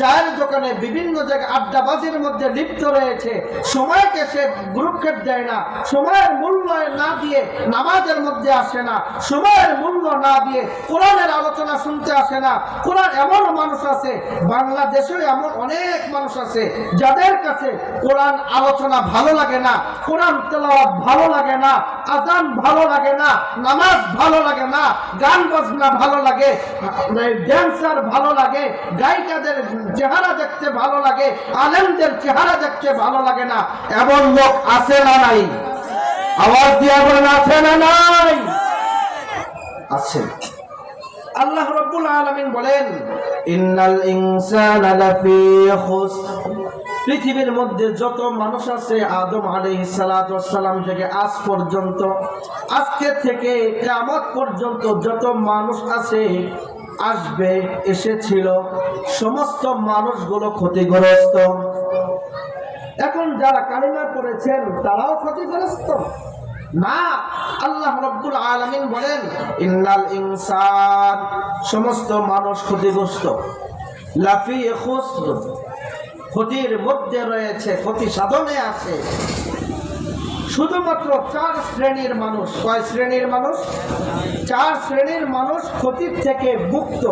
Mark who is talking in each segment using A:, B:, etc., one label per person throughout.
A: চায়ের দোকানে লিপ্ত রয়েছে। কোরআনের এমন মানুষ আছে, বাংলাদেশেও এমন অনেক মানুষ আছে যাদের কাছে কোরআন আলোচনা ভালো লাগে না, কোরআন তেলাওয়াত ভালো লাগে না আজান ভালো লাগে না, নামাজ ভালো লাগে না, গান বাজনা ভালো লাগে। ড্যান্সার ভালো লাগে, গায়িকাদের চেহারা দেখতে ভালো লাগে, আলেমদের চেহারা দেখতে ভালো লাগে না। এমন লোক আছে না নাই? আওয়াজ দিয়া বলেন, আছে না নাই? আছে। আল্লাহ রাব্বুল আলামিন বলেন, ইন্নাল ইনসানা লাফি খুসর। পৃথিবীর মধ্যে যত মানুষ আছে, আদম সালাতু সালাম থেকে আজ পর্যন্ত, আজকে থেকে কিয়ামত পর্যন্ত যত মানুষ আছে আসবে, এসেছিল। সমস্ত মানুষগুলো ক্ষতিগ্রস্ত। এখন যারা কালিমা করেছেন তারাও ক্ষতিগ্রস্ত। না, আল্লাহ রব্বুল আলামিন বলেন, ইন্নাল ইনসান, সমস্ত মানুষ ক্ষতিগ্রস্ত। লাফি খুসর ক্ষতির মধ্যে রয়েছে, ক্ষতি সাধনে আছে। শুধুমাত্র চার শ্রেণির মানুষ। কয় শ্রেণির মানুষ? চার শ্রেণির মানুষ ক্ষতির থেকে মুক্ত।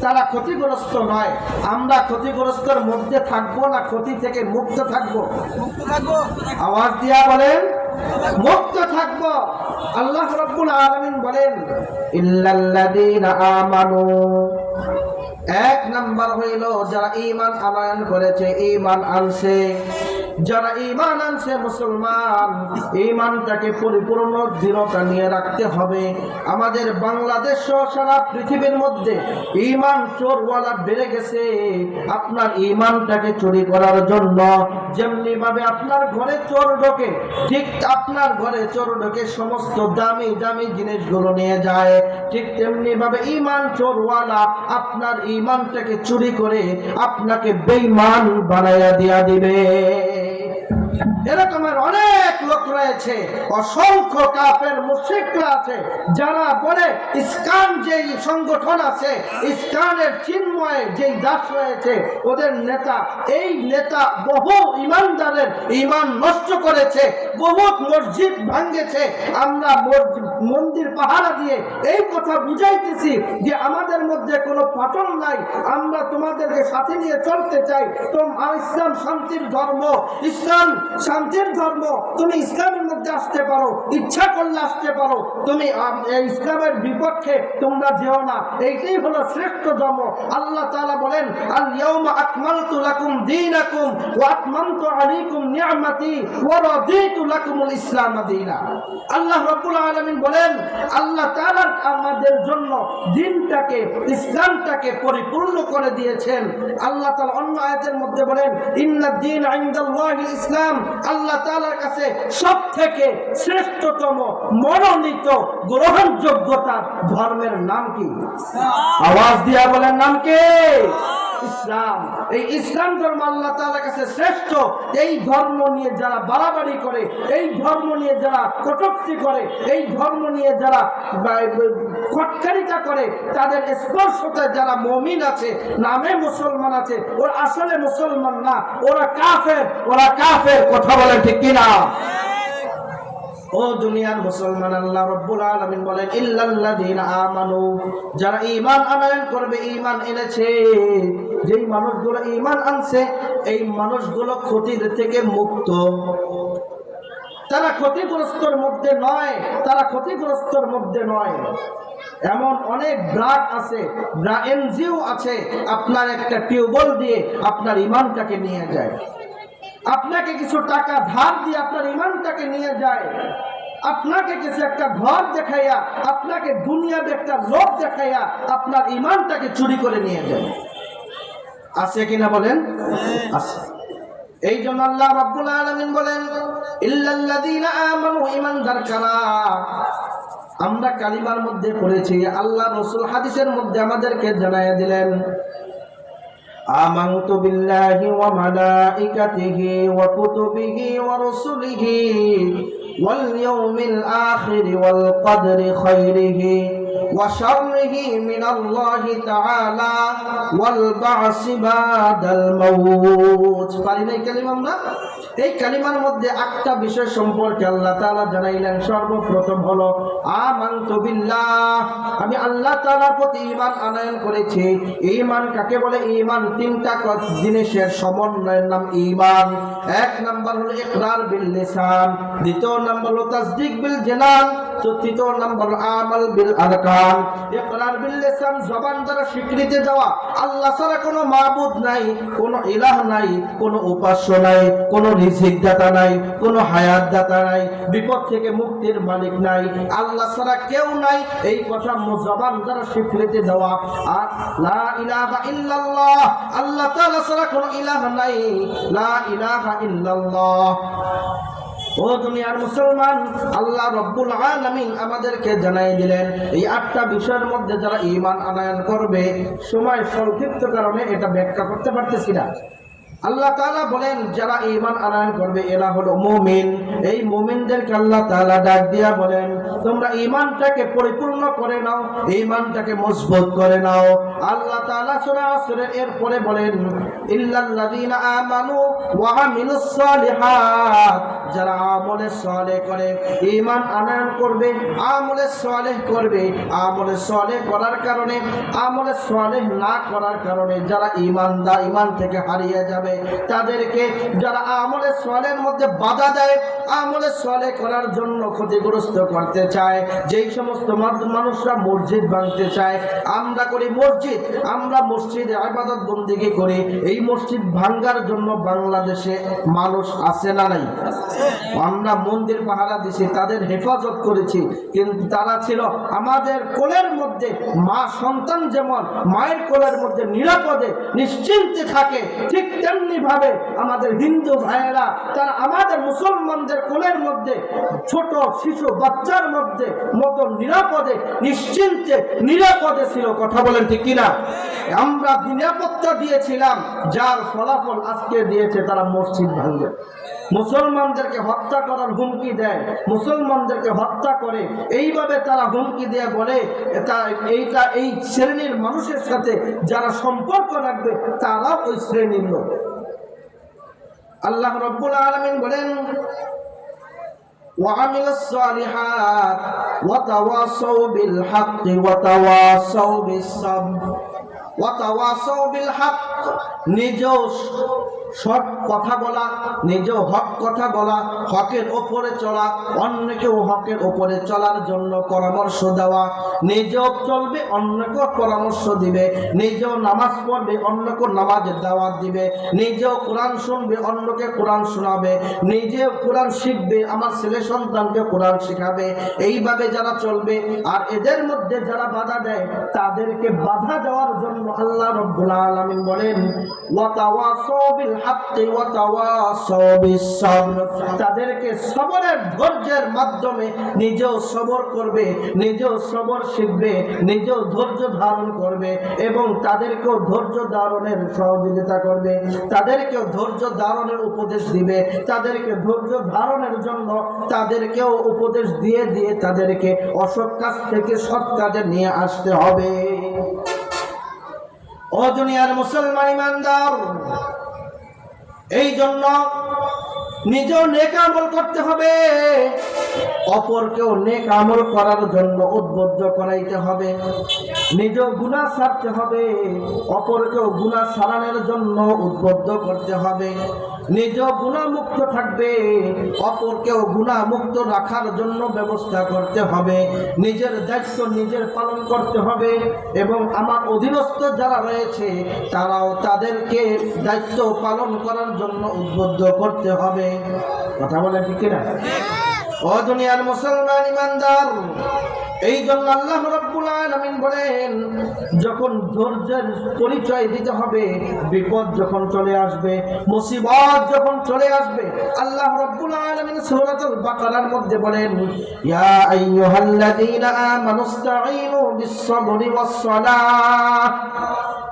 A: তারা ক্ষতিগ্রস্ত নয়। আমরা ক্ষতিগ্রস্তর মধ্যে থাকব না, ক্ষতি থেকে মুক্ত থাকব। আওয়াজ দিয়া বলেন, মুক্ত থাকব। আল্লাহ রাব্বুল আলামিন বলেন, ইল্লাল্লাযীনা আমানু। এক নাম্বার হইল, যারা ঈমান আনয়ন করেছে, ঈমান আনছে। যারা ঈমান আনছে মুসলমান, ঈমানটাকে পরিপূর্ণ দৃঢ়তা নিয়ে রাখতে হবে। আমাদের বাংলাদেশ সহ সারা পৃথিবীর মধ্যে ঈমান চোরওয়ালা বেড়ে গেছে। আপনার ইমানটাকে চুরি করার জন্য যেমনি ভাবে আপনার ঘরে চোর ঢোকে, ঠিক আপনার ঘরে চোর ঢোকে সমস্ত দামি দামি জিনিসগুলো নিয়ে যায়। ঠিক তেমনি ভাবে ঈমান চোরওয়ালা আপনার ইমানটাকে চুরি করে আপনাকে বেইমান বানাইয়া দিয়া দিবে। Yeah. এরকমের অনেক লোক রয়েছে, অসংখ্য কাফের মুশরিকরা আছে, যারা বলে ইসকান যে সংগঠন আছে, ইসকানের চিন্ময়ে যে দাস রয়েছে, ওদের নেতা, এই নেতা বহু ইমানদারের ইমান নষ্ট করেছে, বহুত মসজিদ ভাঙ্গেছে আমরা মন্দির পাহারা দিয়ে এই কথা বুঝাইতেছি যে আমাদের মধ্যে কোনো পাটন নাই, আমরা তোমাদেরকে সাথে নিয়ে চলতে চাই। তো ইসলাম শান্তির ধর্ম, ইসলাম শান্তির ধর্ম তুমি ইসলামের মধ্যে আসতে পারো ইচ্ছা করলে আসতে পারো তুমি ইসলামের এই বিপক্ষে তোমরা যেও না। এইটাই হলো শ্রেষ্ঠ ধর্ম। আল্লাহ তাআলা বলেন ইসলামটাকে পরিপূর্ণ করে দিয়েছেন। আল্লাহ তাআলা অন্য আয়াতের মধ্যে বলেন ইসলাম। আল্লাহ তাআলার কাছে সব থেকে শ্রেষ্ঠতম মনোনীত গ্রহণযোগ্যতা ধর্মের নাম কি? আওয়াজ দিয়া বলেন নাম কি? ইসলাম। এই ইসলাম ধর্ম আল্লাহ তাআলার কাছে শ্রেষ্ঠ। এই ধর্ম নিয়ে যারা বাড়াবাড়ি করে এই ধর্ম নিয়ে যারা কটূক্তি করে এই ধর্ম নিয়ে যারা খটকারিতা করে তাদের স্পর্শতে যারা মমিন আছে নামে মুসলমান আছে ওরা আসলে মুসলমান না ওরা কাফের ওরা কাফের। কথা বলে ঠিক কিনা? ও দুনিয়ার মুসলমান, আল্লাহ রব্বুল আলামিন বলেন, ইল্লাল্লাযীনা আমানু যারা ঈমান আনয়ন করবে, ঈমান এনেছে। যেই মানুষগুলো ঈমান আনছে, এই মানুষগুলো ক্ষতির থেকে মুক্ত। তারা ক্ষতিগ্রস্তর মধ্যে নয়, তারা ক্ষতিগ্রস্তর মধ্যে নয়। এমন অনেক ব্রাক আছে এনজিও আছে, আপনার একটা টিউবওয়েল দিয়ে আপনার ইমানটাকে নিয়ে যায়। আপনাকে কিছু টাকা ধার দিয়ে আপনার ইমানটাকে নিয়ে যায়। আপনাকে কিছু একটা ঘর দেখাইয়া আপনাকে দুনিয়াতে একটা লোক দেখাইয়া আপনার ইমানটাকে চুরি করে নিয়ে যায়। আছে কিনা বলেন? আছে। এই জন্য আল্লাহ রাব্বুল আলামিন বলেন ইল্লাল্লাযীনা আমানু ঈমানদার কারা আমরা কালিমার মধ্যে পড়েছি আল্লাহ রসুল হাদিসের মধ্যে আমাদেরকে জানাইয়া দিলেন آمنت بالله وملائكته وكتبه ورسله واليوم الآخر والقدر خيره وشره من الله تعالى والبعث بعد الموت পারি নাই কালিমা আমরা এই কালিমার মধ্যে একটা বিষয় সম্পর্কে আল্লাহ তাআলা জানাইলেন সর্বপ্রথম হলো আমানতু বিল্লাহ আমি আল্লাহ তাআলার প্রতি ঈমান আনয়ন করেছি ঈমান কাকে বলে ঈমান তিনটা ক- জিনিসের সমন্বয়ের নাম ঈমান এক নাম্বার হলো ইকরার বিল লিসান দ্বিতীয় নাম্বার হলো তাসদিক বিল জানান চতুর্থ নাম্বার আমাল বিল আরকান। ইকরার বিল লিসান জবান দ্বারা স্বীকৃতি দেওয়া। আল্লাহ ছাড়া কোনো মাবুদ নাই, কোনো ইলাহ নাই, কোনো উপাস্য নাই, কোনো রিজিক দাতা নাই, কোনো হায়াত দাতা নাই, বিপদ থেকে মুক্তির মালিক নাই। আল্লাহ ছাড়া কেউ নাই, এই কথা জবান দ্বারা স্বীকৃতি দেওয়া। আর লা ইলাহা ইল্লাল্লাহ, আল্লাহ তাআলা ছাড়া কোনো ইলাহ নাই। লা ইলাহা ইল্লাল্লাহ। ও দুনিয়ার মুসলমান, আল্লাহ রব্বুল আলমিন আমাদেরকে জানাই দিলেন, এই আটটা বিষয়ের মধ্যে যারা ইমান আনায়ন করবে, সময় সংক্ষিপ্ত কারণে এটা ব্যাখ্যা করতে পারতেছি না। আল্লাহ তাআলা বলেন, যারা ঈমান আনয়ন করবে, এরা হলো মুমিন। এই মুমিনদেরকে আল্লাহ তাআলা ডাক দিয়া বলেন, তোমরা ঈমানটাকে পরিপূর্ণ করে নাও, ঈমানটাকে মজবুত করে নাও। আল্লাহ সূরা আসরের এরপরে বলেন, ইল্লাল্লাযীনা আমানু ওয়া আমিলুস সালিহাত। যারা আমলে সালেহ করে, ঈমান আনয়ন করবে, আমলে সালেহ করবে। আমলে সালেহ করার কারণে, আমলে সালেহ না করার কারণে যারা ঈমানদার, ঈমান থেকে হারিয়ে যাবে। তাদেরকে যারা আমলে সালের মধ্যে বাধা দেয়, আমলে সালেহ করার জন্য ক্ষতিগ্রস্ত করতে চায়, যেই সমস্ত মানুষরা মসজিদ ভাঙতে চায়, আমরা করি মসজিদ, আমরা মসজিদে আবাদত বন্দিগি করি, এই মসজিদ ভাঙ্গার জন্য বাংলাদেশে মানুষ আছে না নাই? আমরা মন্দির পাহারা দিছি, তাদের হেফাজত করেছি, কিন্তু তারা ছিল আমাদের কোলের মধ্যে, মা সন্তান যেমন, মায়ের কোলের মধ্যে নিরাপদে, নিশ্চিন্তে থাকে, ঠিক তেমনি ভাবে আমাদের হিন্দু ভাইয়েরা, তারা আমাদের মুসলমানদের কোলের মধ্যে, ছোট, শিশু, বাচ্চার মধ্যে মতো নিরাপদে, নিশ্চিন্তে, নিরাপদে ছিল, কথা বলেন ঠিক কিনা? আমরা নিরাপত্তা দিয়েছিলাম, যার ফলাফল আজকে দিয়েছে তারা মসজিদ ভাঙবে মুসলমানদেরকে হত্যা করার হুমকি দেয়, মুসলমানদেরকে হত্যা করে, এইভাবে তারা হুমকি দিয়ে বলে এইটা এই শ্রেণির মানুষের সাথে যারা সম্পর্ক রাখবে, তারাও ওই শ্রেণির লোক। আল্লাহ রব্বুল আলমিন বলেন وعمل الصالحات وتواصوا بالحق وتواصوا بالصبر وتواصوا بالحق নিজেও সৎ কথা বলা, নিজেও হক কথা বলা, হকের ওপরে চলা, অন্যকেও হকের ওপরে চলার জন্য পরামর্শ দেওয়া। নিজেও চলবে, অন্যকেও পরামর্শ দিবে। নিজেও নামাজ পড়বে অন্যকে নামাজের দাওয়াত দিবে। নিজেও কোরআন শুনবে, অন্যকে কোরআন শোনাবে। নিজেও কোরআন শিখবে, আমার ছেলে সন্তানকে কোরআন শেখাবে। এইভাবে যারা চলবে, আর এদের মধ্যে যারা বাধা দেয়, তাদেরকে বাধা দেওয়ার জন্য আল্লাহ রব্বুল আলামিন বলেন হাক্কি তাদেরকে সবরের ধৈর্যের মাধ্যমে নিজেও সবর করবে, নিজেও সবর শিখবে, নিজেও ধৈর্য ধারণ করবে এবং তাদেরকেও ধৈর্য ধারণের সহযোগিতা করবে। তাদেরকেও ধৈর্য ধারণের উপদেশ দিবে। তাদেরকে ধৈর্য ধারণের জন্য তাদেরকেও উপদেশ দিয়ে দিয়ে তাদেরকে অসৎ কাজ থেকে সৎ কাজে নিয়ে আসতে হবে। ও দুনিয়ার মুসলমান ইমানদার এই জন্য নিজেও নেক আমল করতে হবে। অপরকেও নেক আমল করার জন্য উদ্বুদ্ধ করাইতে হবে। নিজেও গুণা ছাড়তে হবে অপরকেও গুণা সারানোর জন্য উদ্বুদ্ধ করতে হবে। নিজেও গুণামুক্ত থাকবে অপরকেও গুণামুক্ত রাখার জন্য ব্যবস্থা করতে হবে। নিজের দায়িত্ব নিজের পালন করতে হবে এবং আমার অধীনস্থ যারা রয়েছে তারাও তাদেরকে দায়িত্ব পালন করার জন্য উদ্বুদ্ধ করতে হবে। কথা বলে ঠিক না ও দুনিয়ার মুসলমান ইমানদার এই জন্য আল্লাহ রব্বুল আলমিন বলেন, যখন ধৈর্যের পরিচয় দিতে হবে, বিপদ যখন চলে আসবে, মুসিবত যখন চলে আসবে, আল্লাহ রব্বুল আলমিন সূরাতুল বাকারার মধ্যে বলেন, ইয়া আইয়ুহাল্লাযীনা আমানুস্তাঈনু বিস-সাবরি ওয়াস-সালাহ।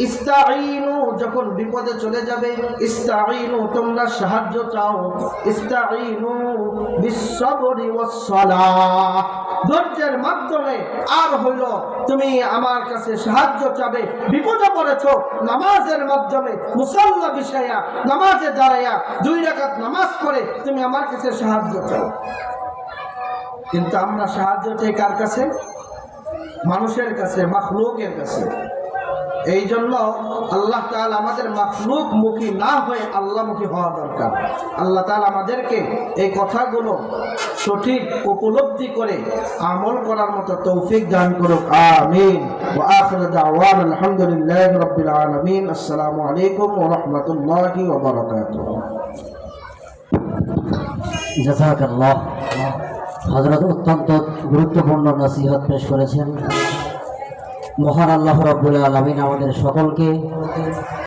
A: ইস্তাঈনু যখন বিপদে চলে যাবে, ইস্তাঈনু তোমরা সাহায্য চাও। ইস্তাঈনু বিশ্বরি ধৈর্যের মাধ্যমে আর হইল, তুমি আমার কাছে সাহায্য চাবে। বিপদে পড়েছো, নামাজের মাধ্যমে মুসল্লা বিষয়া, নামাজে দাঁড়াইয়া দুই রাকাত নামাজ পড়ে তুমি আমার কাছে সাহায্য চাও। কিন্তু আমরা সাহায্য চাই কার কাছে? মানুষের কাছে বা লোকের কাছে। এই জন্য আল্লাহ তাআলা আমাদের মাখলুক মুখী না হয়ে আল্লাহমুখী হওয়া দরকার। আল্লাহ তাআলা আমাদেরকে এই কথাগুলো সঠিক, উপলব্ধি করে আমল করার মতো তৌফিক দান করুক। আমিন। আলহামদুলিল্লাহি রাব্বিল আলামিন। আসসালামু আলাইকুম ওয়া রাহমাতুল্লাহি
B: জাজাকাল্লাহ হজরত অত্যন্ত গুরুত্বপূর্ণ নসিহত পেশ করেছেন। মহান আল্লাহ রব্বুল আলমিন আমাদের সকলকে